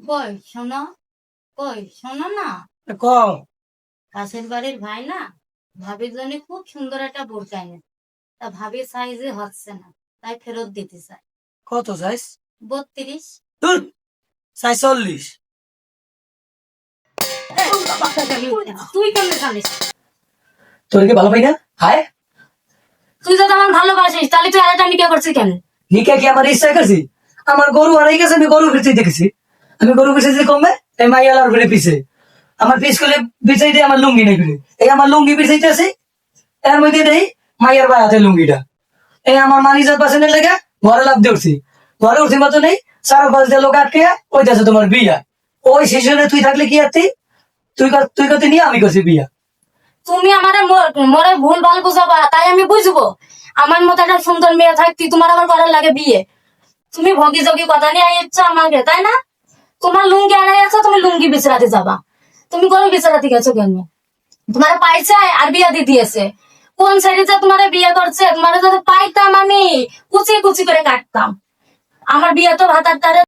কই শোনো? কই শোনো না? ক পাশের বাড়ির ভাই না ভাবির জন্য খুব সুন্দর একটা বোরকা এনে তা ভাবির সাইজে হচ্ছে না তাই ফেরত দিতে চাই। কত চাইস বত্রিশ। চাই চল্লিশ। তুই কেমনে জানিস? তোর কি ভালো পাই না? হায়। তুই যদি আমার ভালোবাসিস তাহলে তুই আরেকটা নিকা করছিস কেন? নিকা কি আমার ইচ্ছা করছি আমার গরু হারাই গেছে আমি গরু ফিরতে দেখেছি। আমি গরু ফিরতে কমবে এই মাইয়ালার ফিরে পিছে। আমার পিস করলে বিছাই দিয়ে আমার লুঙ্গি নেই এই আমার লুঙ্গি বিছাইতে আছে, এর মধ্যে দেই মাইয়ার ভাই হাতে লুঙ্গিটা। এই আমার মানিজাত পাশে লেগে ঘরে লাভ দিয়ে উঠছি ঘরে উঠছি মতো নেই চার পাঁচ দিয়ে লোক আটকে ওই দেশে তোমার বিয়া। ওই শিশুরে তুই থাকলে কি আরতি? তুই তুই করতে নিয়ে আমি করছি বিয়া। তুমি আমার মরে ভুল ভালো বুঝাবা, তাই আমি বুঝব। আমার মতো একটা সুন্দর মেয়ে থাকতি, তোমার আবার করার লাগে বিয়ে। তুমি ভগি জগি কথা নিয়ে ইচ্ছা আমাকে, তাই না? তোমার লুঙ্গি আনা গেছো তুমি লুঙ্গি বিচারাতে যাবা। তুমি কোনো বিচারাতে গেছো কেন? তোমার পাইছে আর বিয়া দিয়ে দিয়েছে। কোন সাইডে যে তোমার বিয়ে করছে, তোমার যদি পাইতাম আমি কুচি কুচি করে কাটতাম। আমার বিয়ে তো ভাতার তারে